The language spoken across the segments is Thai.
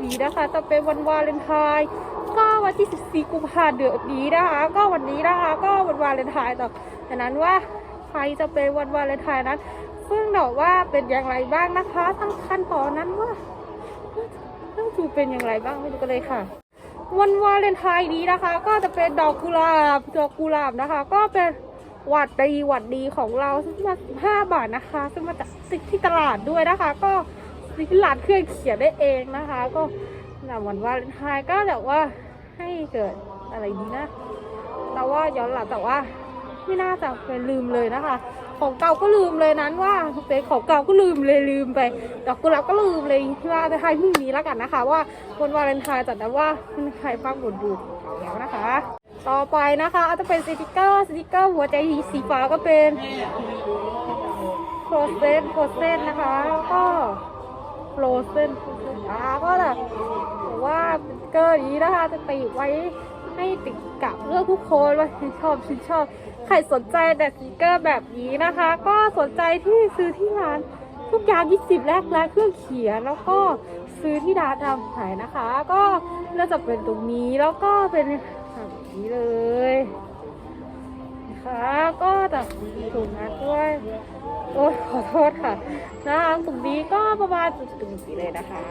บีนะคะจะเป็นวันวาเลนไทน์ก็วันที่ 14 กุมภาพันธ์เดือนนี้นะคะ ก็วันนี้นะคะ ก็วันวาเลนไทน์ต่อดังนั้นว่าใครจะเป็นวันวาเลนไทน์นั้น ซึ่งบอกว่าเป็นอย่างไรบ้างนะคะทั้งขั้นตอนนั้นว่าต้องดูเป็นอย่างไรบ้างไปดูกันเลยค่ะ วันวาเลนไทน์นี้นะคะ ก็จะเป็นดอกกุหลาบดอกกุหลาบนะคะ ก็เป็นหวัดดีหวัดดีของเราซึ่งมาห้าบาทนะคะ ซึ่งมาจากซื้อที่ตลาดด้วยนะคะ ก็ ซื้อที่ร้านเครื่องเขียนได้เองนะคะ ก็ในวันวาเลนไทน์ก็แบบว่าให้เกิดอะไรดีนะ แต่ว่าย้อนหลังแต่ว่าไม่น่าจะเป็นลืมเลยนะคะ ของเก่าก็ลืมเลยนั้นว่าเป็นของเก่าก็ลืมเลยลืมไปดอกกุหลาบก็ลืมเลยว่าจะให้พรุ่งนี้แล้วกันนะคะ ว่าวันวาเลนไทน์จัดนะว่าใครฟังบนดูแล้วนะคะ ต่อไปนะคะอาจจะเป็นสติกเกอร์สติกเกอร์หัวใจสีฟ้าก็เป็นโปรเซนโปรเซนนะคะแล้วก็ โปรเซนอ่าก็แบบว่าสติกเกอร์นี้นะคะจะติดไว้ให้ติดกับเลือกทุกคนว่าฉันชอบฉันชอบ ใครสนใจแต่สติกเกอร์แบบนี้นะคะ ก็สนใจที่ซื้อที่ร้านทุกอย่าง20แรกและเครื่องเขียนแล้วก็ซื้อที่ร้านทำขายนะคะ ก็น่าจะเป็นตรงนี้แล้วก็เป็นแบบนี้เลยนะคะก็จะถุงนั้นด้วย โอ้ยขอโทษค่ะนะคะตรงนี้ก็ประมาณจุดตรงนี้เลยนะคะ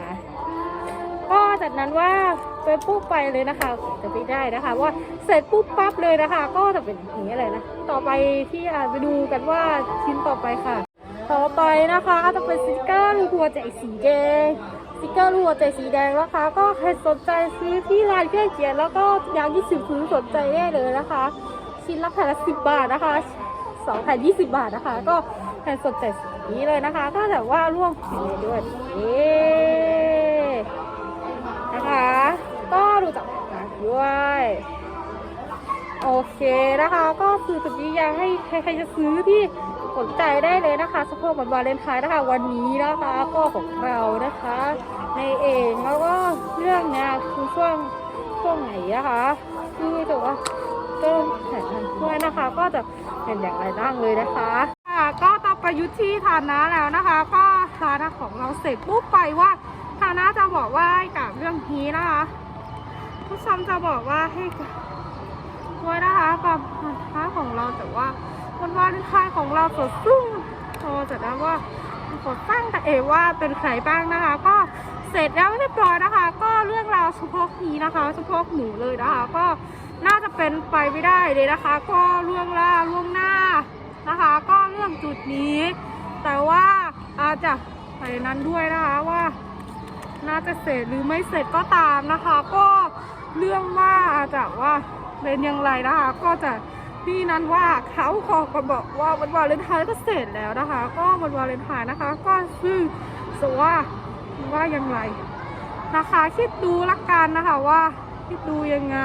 ก็จากนั้นว่าไปปุ๊บไปเลยนะคะจะไม่ได้นะคะ ว่าเสร็จปุ๊บปั๊บเลยนะคะ ก็จะเป็นอย่างนี้เลยนะต่อไปที่อาจจะดูกันว่าชิ้นต่อไปค่ะ ต่อไปนะคะก็จะเป็นสติกเกอร์รูปหัวใจสีแดงสติกเกอร์รูปหัวใจสีแดงนะคะ ก็ใครสนใจซื้อที่ร้านเครื่องเขียนแล้วก็อยางยี่สิบซื้อสนใจได้เลยนะคะ ชิ้นละแผ่นละสิบบาทนะคะสองแผ่นยี่สิบบาทนะคะ ก็ ใครสนใจสีนี้เลยนะคะก็แบบว่าร่วมสีด้วยเย้นะคะ ก็ดูจากกันด้วยโอเคนะคะ ก็คือสุดที่ยังให้ใครๆจะซื้อที่สนใจได้เลยนะคะสะโพกวันวาเลนไทน์นะคะ วันนี้นะคะก็ของเรานะคะ ในเองแล้วก็เรื่องเนี้ยคือช่วงช่วงไหนนะคะคือแต่ว่าเริ่มแข่งขันด้วยนะคะ ก็จะเป็นอย่างไรบ้างเลยนะคะ ค่ะยุทธที่ฐานะแล้วนะคะ ก็ฐานะของเราเสร็จปุ๊บไปว่าฐานะจะบอกว่าให้กับเรื่องนี้นะคะผู้ชมจะบอกว่าให้กับด้วยนะคะกับวันท้ายของเราแต่ว่าวันวาเลนไทน์ของเราสดซึ่งโตจะได้ว่าขอตั้งแต่เอว่าเป็นใครบ้างนะคะ ก็เสร็จแล้วเรียบร้อยนะคะ ก็เรื่องราวเฉพาะนี้นะคะเฉพาะหนูเลยนะคะ ก็น่าจะเป็นไปไม่ได้เลยนะคะ ก็เรื่องราล่วงหน้านะคะ ก็ งจุดนี้ แต่ว่าอาจจะไปนั้นด้วยนะคะว่า น่าจะเสร็จหรือไม่เสร็จก็ตามนะคะ ก็เรื่องว่าอาจจะว่าเป็นอย่างไรนะคะ ก็จะที่นั้นว่าเขาขอก็บอกว่าวันวาเลนไทน์ก็เสร็จแล้วนะคะ ก็วันวาเลนไทน์นะคะ ก็ซึ่งสว่าว่าอย่างไรนะคะ คิดดูละกันนะคะว่าคิดดูยังไง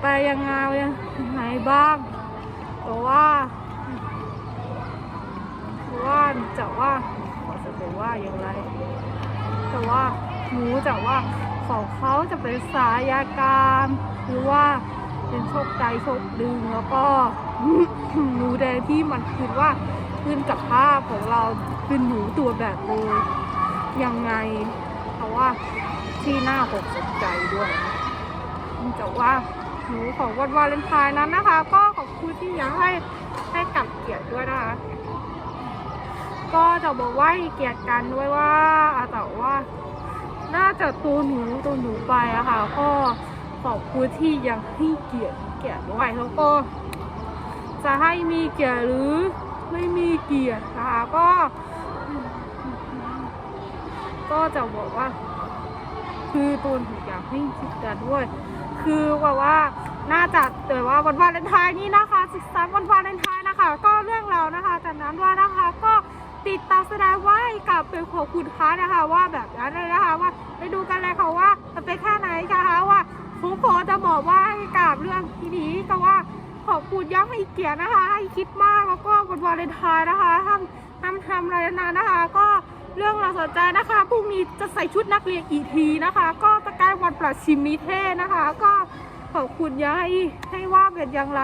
ไปยังไงยังไงบ้างแต่ว่า ว่าจะว่าขอจะเป็นว่าอย่างไร แต่ว่าหนูจะว่าของเขาจะเป็นสายาการหรือว่าเป็นโชคใจโชคดึงแล้วก็หนูแดงที่มันคือว่าขึ้นกับภาพของเราคือหนูตัวแบบเลยยังไง เพราะว่าที่หน้าผมสนใจด้วยจะว่าหนูของวันวาเลนไทน์นั้นนะคะ ก็ขอบคุณที่อยากให้ให้กับเกียรติด้วยนะคะ ก็จะบอกว่าเกียรติกันด้วยว่าแต่ว่าน่าจะตัวหนูตัวหนูไปอะค่ะ ก็ขอบคุณที่ยังให้เกียรติเกียรติด้วยแล้วก็ จะให้มีเกียรติหรือไม่มีเกียรตินะคะก็ ก็จะบอกว่า คือตัวหนูอยากให้คิดกันด้วย คือว่าว่าน่าจะแต่ว่าวันวาเลนไทน์นี้นะคะศึกษาวันวาเลนไทน์นะคะ ก็เรื่องเรานะคะจากนั้นว่านะคะก็ ติดตาแสดงไว้กับเป็นของคุณค้านะคะว่าแบบนั้นเลยนะคะว่าไปดูกันเลยค่ะว่าจะเป็นแค่ไหนนะคะว่าผมขอจะบอกว่าให้กับเรื่องทีนี้ก็ว่าขอบคุณย้ำให้เกียรตินะคะ ให้คิดมากแล้วก็วันวาเลนไทน์นะคะทำทำทำอะไรนานนะคะ ก็เรื่องเราสนใจนะคะพรุ่งนี้จะใส่ชุดนักเรียนอีกทีนะคะ ก็จะใกล้วันประชิมนิเทศนะคะ ก็ขอบคุณย้ายให้ว่าเป็นอย่างไร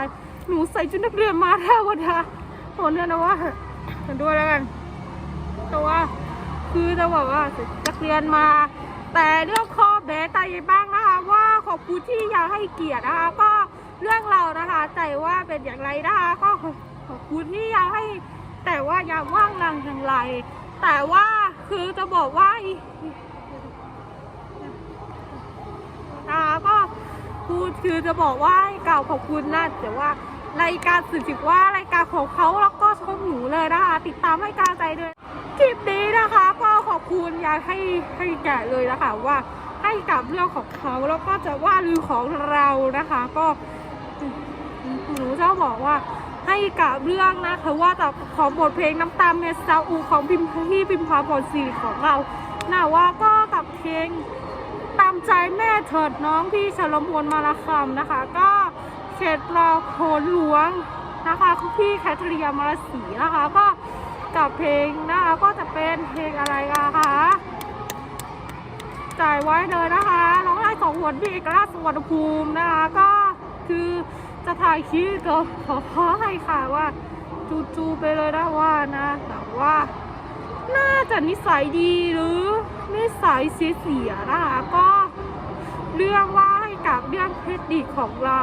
หนูใส่ชุดนักเรียนมาแล้ววันนี้โหเนี่ยนะว่าด้วยแล้วกัน แต่ว่า คือจะบอกว่านักเรียนมา แต่เรื่องข้อแม้ใจบ้างนะคะ ว่าขอบคุณที่ยังให้เกียรตินะคะ ก็เรื่องเรานะคะใจว่าเป็นอย่างไรนะคะก็ขอบคุณที่ยังให้ แต่ว่ายังว่างงานอย่างไร แต่ว่าคือจะบอกว่านะคะก็พูดคือจะบอกว่ากล่าวขอบคุณนะแต่ว่ารายการสื่อถือว่ารายการของเขาแล้วก็ช่องหนูเลยนะคะ ติดตามให้กำลังใจด้วย คลิปนี้นะคะก็ขอบคุณยายให้ให้แก่เลยนะคะว่าให้กับเรื่องของเขาแล้วก็จะว่าลือของเรานะคะ ก็หนูจะบอกว่าให้กับเรื่องนะคะว่าแต่ของบทเพลงน้ำตาเมซาอูของพิมพ์ที่พิมพาพรซีของเราน่าว่าก็กับเพลงตามใจแม่เถิดน้องพี่ฉลมพลมาละคำนะคะ ก็เขตรอโคนหลวงนะคะคุณพี่แคทเรียมาลสีนะคะก็ กับเพลงนะคะก็จะเป็นเพลงอะไรกันคะจ่ายไว้เลยนะคะร้องไห้สองหวนพี่เอกราชสุวรรณภูมินะคะก็คือจะถ่ายคลิปก็ขอขอให้ค่ะว่า จูๆไปเลยนะว่านะ แต่ว่า น่าจะนิสัยดีหรือนิสัยเสียๆนะคะก็เรื่องว่าให้กับเรื่องเพชรดีของเรา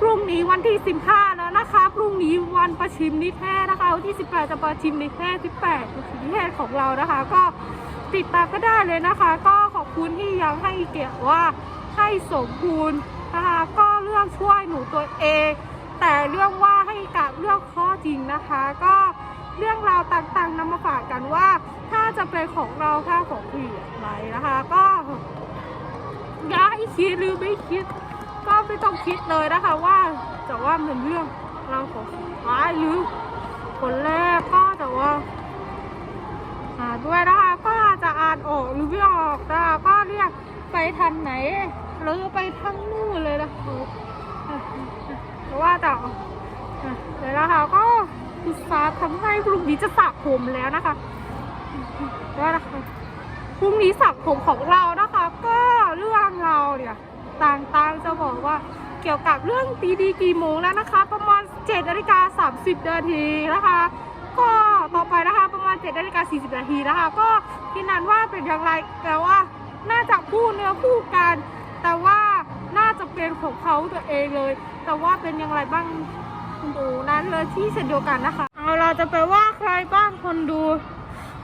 พรุ่งนี้วันที่ 15 แล้วนะคะ พรุ่งนี้วันประชิมนิเทศนะคะวันที่ 18 จะประชิมนิเทศ18ประชิมนิเทศของเรานะคะ ก็ติดตามก็ได้เลยนะคะ ก็ขอบคุณที่ยังให้เกียรติว่าให้สมบูรณ์นะคะก็เรื่องช่วยหนูตัวเอง แต่เรื่องว่าให้กับเรื่องข้อจริงนะคะ ก็เรื่องราวต่างๆนำมาฝากกันว่า ถ้าจะเป็นของเราถ้าของผู้หญิงอะไรนะคะ ก็อย่าให้คิดหรือไม่คิด ก็ไม่ต้องคิดเลยนะคะว่าจะว่าเป็นเรื่องเราของท้ายหรือคนแรกก็แต่ว่าอ่าด้วยนะคะก็จะอ่านออกหรือไม่ออกนะคะก็เรียกไปทางไหนหรือไปทางนู่นเลยนะคะเพราะว่าจะอ่เดี๋ยวนะคะก็อุตสาห์ทำให้พรุ่งนี้จะสระผมแล้วนะคะก็นะคะพรุ่งนี้สักผมของเรานะคะ ก็เรื่องเราเนี่ยต่างๆจะบอกว่าเกับเรื่องตีดีกี่โมงแล้วนะคะ ประมาณ7นาฬิกา30นาทีนะคะ ก็ต่อไปนะคะประมาณ7นาฬิกา40นาทีนะคะ ก็ที่นั้นว่าเป็นอย่างไรแต่ว่าน่าจะคู่เนื้อคู่กัน แต่ว่าน่าจะเป็นของเขาตัวเองเลย แต่ว่าเป็นอย่างไรบ้างดูนั้นเลยที่เช่นเดียวกันนะคะเอาเราจะไปว่าใครบ้างคนดู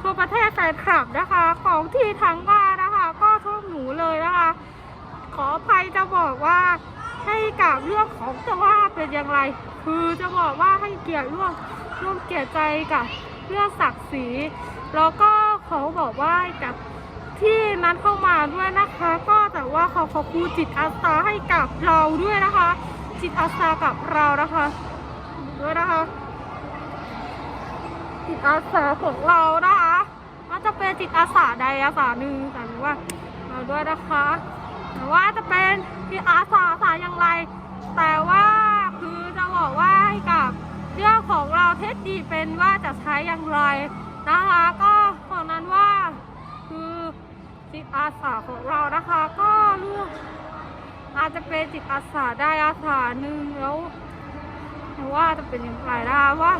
ทั่วประเทศแฟนคลับนะคะ ของที่ทางบ้านนะคะ ก็ชอบหนูเลยนะคะ ขออภัยจะบอกว่า ให้กับเรื่องของจะว่าเป็นอย่างไร คือจะบอกว่าให้เกียรติร่วมร่วมเกียรติใจกับเรื่องศักดิ์ศรีแล้วก็เขาบอกว่าให้กับที่นัดเข้ามาด้วยนะคะ ก็แต่ว่าเขาขอบคุณจิตอาสาให้กับเราด้วยนะคะ จิตอาสากับเรานะคะด้วยนะคะ จิตอาสาของเรานะคะว่าจะเป็นจิตอาสาใดอาสาหนึ่งแต่รือว่าเราด้วยนะคะ หรือว่าจะเป็นจิตอาสาอาสาอย่างไร แต่ว่าคือจะบอกว่าให้กับเรื่องของเราเทคดีเป็นว่าจะใช้อย่างไรนะคะก็ของนั้นว่าคือจิตอาสาของเรานะคะก็เลือกอาจจะเป็นจิตอาสาได้อาสาหนึ่งแล้วแต่ว่าจะเป็นอย่างไรนะคะว่า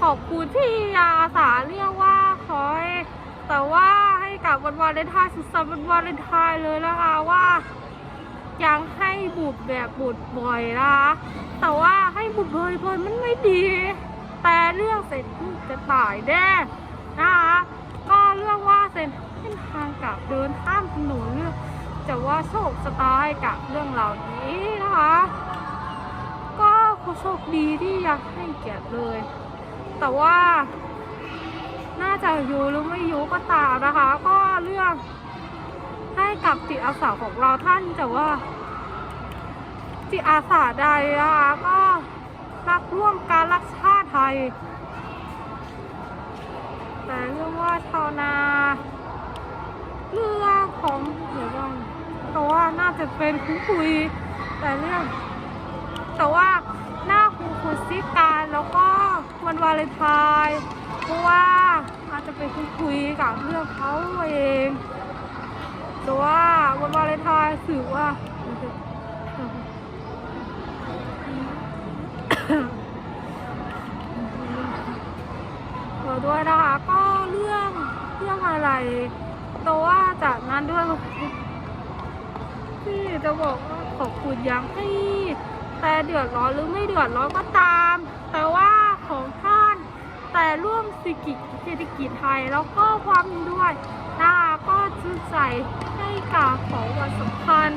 ขอบคุณที่อาสาเรียกว่าขอให แต่ว่าให้กับวันวาเลนไทน์สุดสัปดาห์วันวาเลนไทน์เลยนะคะว่ายังให้บุตรแบบบุตรบ่อยนะคะแต่ว่าให้บุตรบ่อยบ่อยๆมันไม่ดี แต่เรื่องเสร็จจะตายแน่นะคะก็เรื่องว่าเส้นทางกับเดินข้ามถนนเรื่องจะว่าโชคสตาร์กับเรื่องเหล่านี้นะคะ ก็โชคดีที่ยังให้เกียรติเลย แต่ว่า น่าจะอยู่หรือไม่อยู่ก็ตามนะคะ ก็เลือกให้กับจิตอาสาของเราท่านแต่ว่า จิตอาสาใดนะคะก็รักร่วมการรักชาติไทยแต่เรื่องว่าชาวนาเรื่องของเดี๋ยวก่อนแต่ว่าน่าจะเป็นคุคุย แต่เรื่อง แต่ว่าหน้าครูคุณซิการแล้วก็วันวาเลนไทน์ เพราะว่าอาจจะไปคุยคุยกับเรื่องเขาเอง แต่ว่าวันวาเลนไทน์ถือว่าขอด้วยนะคะ ก็เรื่องเรื่องอะไรแต่ว่าจากนั้นด้วยพี่จะบอกว่าขอบคุณยังให้แต่เดือดร้อนหรือไม่เดือดร้อนก็ตาม แต่ว่าของท่า แต่ร่วมเศรษฐกิจเศรษฐกิจไทย แล้วก็ความด้วยนะคะก็ชื่นใจให้กับของวันสำคัญ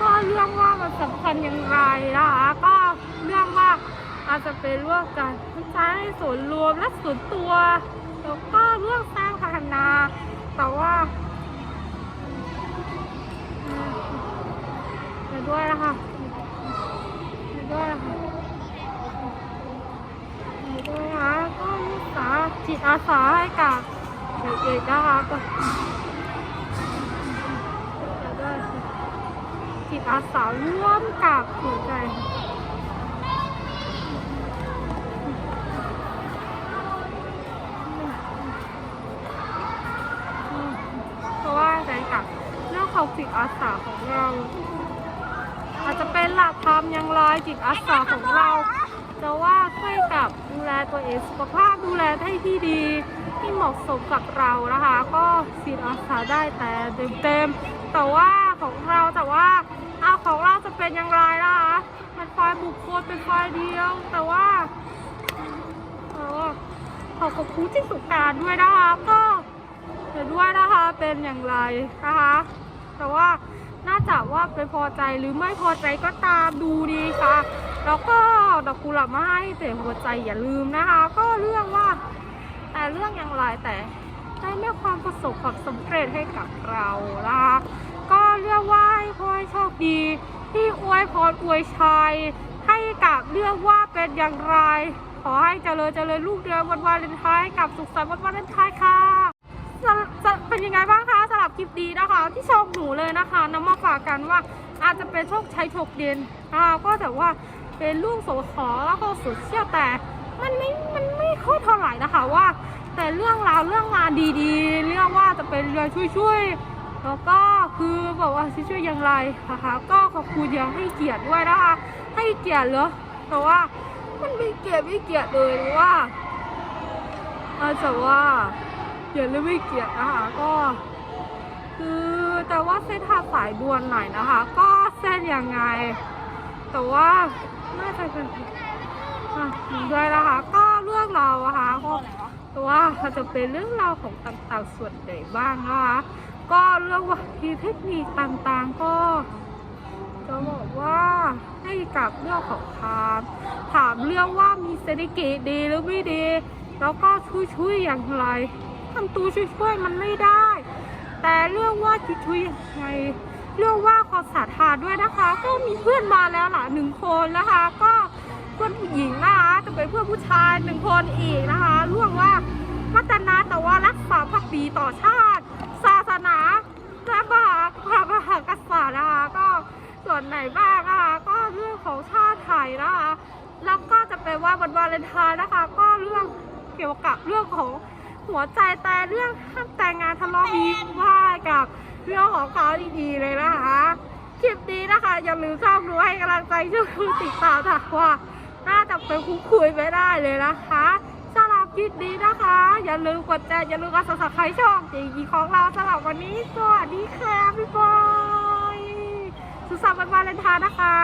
ก็เรื่องว่ามันสำคัญอย่างไรนะคะก็เรื่องว่าอาจจะเป็นเรื่องการใช้ส่วนรวมและส่วนตัว แล้วก็เรื่องสร้างพัฒนา แต่ว่าด้วยนะคะด้วยนะคะเดี๋ยวด้วยนะคะก็รักษา จิตอาสาให้กับเด็กๆนะคะก็เดี๋ยวด้จิตอาสาร่วมกับหัวใจเพราะว่าในกับเรื่องของจิตอาสาของเรา อาจจะเป็นหลักธรรมย่างไรจิตอาสาของเรา จะว่าช่วยกับดูแลตัวเองสุขภาพดูแลให้ที่ดี ที่เหมาะสมกับเรานะคะ ก็จิตอาสาได้แต่เต็มๆแต่ว่าของเราแต่ว่าเอาของเราจะเป็นอย่างไรล่ะคะเป็นไฟล์บุคคลเป็นไฟล์เดียว แต่ว่าเออขอขอบคุณที่สุการด้วยนะคะก็เห็นด้วยนะคะเป็นอย่างไรนะคะ แต่ว่า น่าจะว่าไปพอใจหรือไม่พอใจก็ตามดูดีค่ะ แล้วก็ดอกกุหลาบมาให้แต่หัวใจอย่าลืมนะคะ ก็เรื่องว่า แต่เรื่องอย่างไรแต่ได้ไม่ความประสบความสำเร็จให้กับเรานะคะก็เรียกว่าให้พ่อโชคดี ที่อวยพรอวยชัยให้กับเรื่องว่าเป็นอย่างไร ขอให้เจริญเจริญลูกเรือวันวาเลนไทน์กับสุขสันต์วันวาเลนไทน์ค่ะ เป็นยังไงบ้างคะสำหรับคลิปดีนะคะ ที่โชคหนูเลยนะคะนำมาฝากกันว่าอาจจะเป็นโชคชัยโชคเด่นนะคะก็แต่ว่าเป็นลูกโสขอแล้วก็สุดเชี่ยวแต่มันไม่มันไม่ค่อยเท่าไหร่นะคะว่า แต่เรื่องราวเรื่องงานดีๆ เรื่องว่าจะเป็นเรื่องช่วยๆแล้วก็คือบอกว่าช่วยอย่างไรนะคะก็ขอบคุณอย่างให้เกียรติด้วยนะคะให้เกียรติเหรอแต่ว่ามันไม่เกียรติไม่เกียรติเลยว่าอาจจะว่า เกียรติหรือไม่เกียรตินะคะก็คือแต่ว่าเส้นทางสายด่วนหน่อยนะคะ ก็เส้นยังไง แต่ว่าน่าจะเป็นด้วยนะคะ ก็เรื่องเราอะค่ะก็แต่ว่าจะเป็นเรื่องราวของต่างๆส่วนใหญ่บ้างนะคะก็เรื่องว่าทีเทคนิคต่างๆก็จะบอกว่าให้กับเรื่องของถามถามเรื่องว่ามีเศรษฐกิจดีหรือไม่ดี แล้วก็ช่วยๆอย่างไร ทำตัวช่วยๆมันไม่ได้ แต่เรื่องว่าช่วยยังไงเรื่องว่าขอสาธาด้วยนะคะ ก็มีเพื่อนมาแล้วล่ะหนึ่งคนนะคะ ก็เพื่อนผู้หญิงนะคะจะเป็นเพื่อนผู้ชายหนึ่งคนอีกนะคะเรื่องว่าพัฒนาแต่ว่ารักษาพักดีต่อชาติ ศาสนาและมหาพระมหากษัตริย์นะคะก็ส่วนไหนบ้างนะคะก็เรื่องของชาติไทยนะคะแล้วก็จะเป็นว่าวันวาเลนไทน์นะคะ ก็เรื่องเกี่ยวกับเรื่องของ หัวใจแต่เรื่องห้ามแต่งงานทะเลาะวิวาทกับเรื่องของเขาดีๆเลยนะคะคลิปนี้นะคะ อย่าลืมเข้าดูให้กำลังใจช่วยติดตามค่ะว่า น่าจะเป็นคุยคุยไม่ได้เลยนะคะสำหรับคลิปนี้นะคะ อย่าลืมกดแชร์อย่าลืมกด subscribe ช่องจีกีของเราสำหรับวันนี้สวัสดีค่ะพี่บอยสุขสันต์วันวาเลนไทน์นะคะ